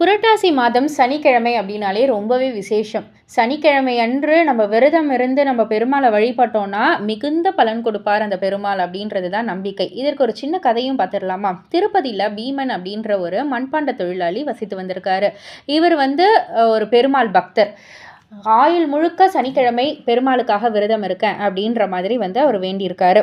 புரட்டாசி மாதம் சனிக்கிழமை அப்படின்னாலே ரொம்பவே விசேஷம். சனிக்கிழமை அன்று நம்ம விரதம் இருந்து நம்ம பெருமாளை வழிபட்டோம்னா மிகுந்த பலன் கொடுப்பார் அந்த பெருமாள் அப்படின்றது தான் நம்பிக்கை. இதற்கு ஒரு சின்ன கதையும் பார்த்துடலாமா? திருப்பதியில் பீமன் அப்படின்ற ஒரு மண்பாண்ட தொழிலாளி வசித்து வந்திருக்காரு. இவர் வந்து ஒரு பெருமாள் பக்தர். ஆயுள் முழுக்க சனிக்கிழமை பெருமாளுக்காக விரதம் இருக்கேன் அப்படின்ற மாதிரி வந்து அவர் வேண்டியிருக்காரு.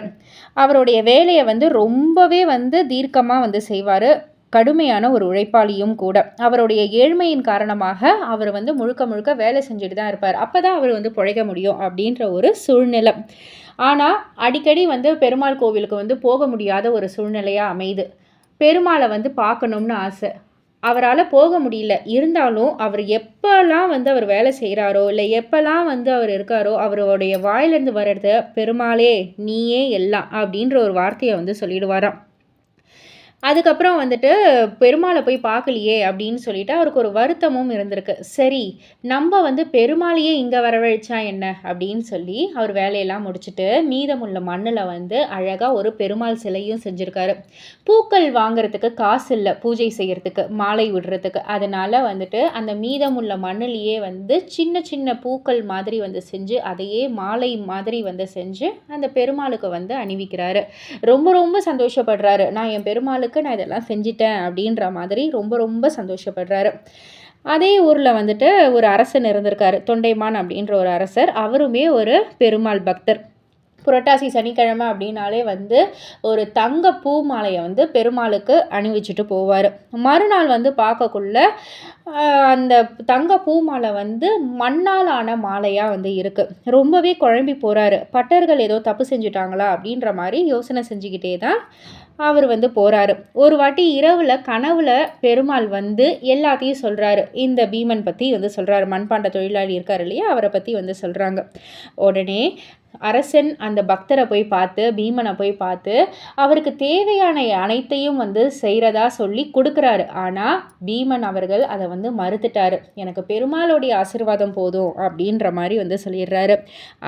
அவருடைய வேலையை வந்து ரொம்பவே வந்து தீர்க்கமாக வந்து செய்வார். கடுமையான ஒரு உழைப்பாளியும் கூட. அவருடைய ஏழ்மையின் காரணமாக அவர் வந்து முழுக்க முழுக்க வேலை செஞ்சுட்டு தான் இருப்பார். அப்போ தான் அவர் வந்து பிழைக்க முடியும் அப்படின்ற ஒரு சூழ்நிலை. ஆனால் அடிக்கடி வந்து பெருமாள் கோவிலுக்கு வந்து போக முடியாத ஒரு சூழ்நிலையாக அமையுது. பெருமாளை வந்து பார்க்கணும்னு ஆசை. அவரால் போக முடியல. இருந்தாலும் அவர் எப்போல்லாம் வந்து அவர் வேலை செய்கிறாரோ இல்லை எப்போல்லாம் வந்து அவர் இருக்காரோ அவருடைய வாயிலேருந்து வர்றது பெருமாளே நீயே எல்லாம் அப்படின்ற ஒரு வார்த்தையை வந்து சொல்லிடுவாராம். அதுக்கப்புறம் வந்துட்டு பெருமாளை போய் பார்க்கலையே அப்படின்னு சொல்லிட்டு அவருக்கு ஒரு வருத்தமும் இருந்திருக்கு. சரி நம்ம வந்து பெருமாளையே இங்கே வரவழைச்சா என்ன? அப்படின்னு சொல்லி அவர் வேலையெல்லாம் முடிச்சுட்டு மீதமுள்ள மண்ணில் வந்து அழகாக ஒரு பெருமாள் சிலையும் செஞ்சுருக்காரு. பூக்கள் வாங்குறதுக்கு காசு இல்லை பூஜை செய்கிறதுக்கு மாலை விடுறதுக்கு. அதனால் வந்துட்டு அந்த மீதமுள்ள மண்ணிலேயே வந்து சின்ன சின்ன பூக்கள் மாதிரி வந்து செஞ்சு அதையே மாலை மாதிரி வந்து செஞ்சு அந்த பெருமாளுக்கு வந்து அணிவிக்கிறாரு. ரொம்ப ரொம்ப சந்தோஷப்படுறாரு. நான் என் பெருமாளுக்கு அளவுக்கு நான் இதெல்லாம் செஞ்சிட்டேன் அப்படின்ற மாதிரி ரொம்ப ரொம்ப சந்தோஷப்படுறாரு. அதே ஊரில் வந்துட்டு ஒரு அரசன் இருந்திருக்காரு தொண்டைமான் அப்படின்ற ஒரு அரசர். அவருமே ஒரு பெருமாள் பக்தர். புரட்டாசி சனிக்கிழமை அப்படின்னாலே வந்து ஒரு தங்க பூ மாலையை வந்து பெருமாளுக்கு அணிவிச்சுட்டு போவார். மறுநாள் வந்து பார்க்கக்குள்ள அந்த தங்க பூ மாலை வந்து மண்ணால் ஆன மாலையாக வந்து இருக்குது ரொம்பவே குழம்பி போகிறாரு பட்டர்கள் ஏதோ தப்பு செஞ்சுட்டாங்களா அப்படின்ற மாதிரி யோசனை செஞ்சுக்கிட்டே தான் அவர் வந்து போகிறாரு ஒரு வாட்டி இரவில் கனவுல பெருமாள் வந்து எல்லாத்தையும் சொல்கிறாரு இந்த பீமன் பற்றி வந்து சொல்கிறாரு மண்பாண்ட தொழிலாளி இருக்கார் இல்லையா? அவரை பற்றி வந்து சொல்கிறாங்க உடனே அரசன் அந்த பக்தரை போய் பார்த்து பீமனை போய் பார்த்து அவருக்கு தேவையான அனைத்தையும் வந்து செய்கிறதா சொல்லி கொடுக்குறாரு. ஆனால் பீமன் அவர்கள் அதை வந்து மறுத்துட்டார். எனக்கு பெருமாளுடைய ஆசிர்வாதம் போதும் அப்படின்ற மாதிரி வந்து சொல்லிடுறாரு.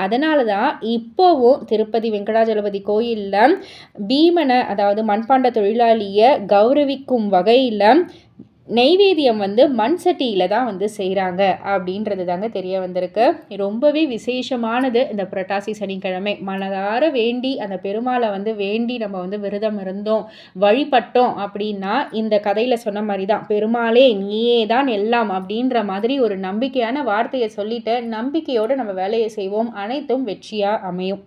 அதனால தான் இப்போவும் திருப்பதி வெங்கடாஜலபதி கோயிலில் பீமனை அதாவது மண்பாண்ட தொழிலாளியை கௌரவிக்கும் வகையில் நெய்வேதியம் வந்து மண் சட்டியில் தான் வந்து செய்கிறாங்க அப்படின்றது தாங்க தெரிய வந்திருக்கு. ரொம்பவே விசேஷமானது இந்த புரட்டாசி சனிக்கிழமை. மனதார வேண்டி அந்த பெருமாளை வந்து வேண்டி நம்ம வந்து விரதம் இருந்தோம் வழிபட்டோம் அப்படின்னா இந்த கதையில் சொன்ன மாதிரி தான் பெருமாளே நீயே தான் எல்லாம் அப்படின்ற மாதிரி ஒரு நம்பிக்கையான வார்த்தையை சொல்லிட்டு நம்பிக்கையோடு நம்ம வேலையை செய்வோம். அனைத்தும் வெற்றியாக அமையும்.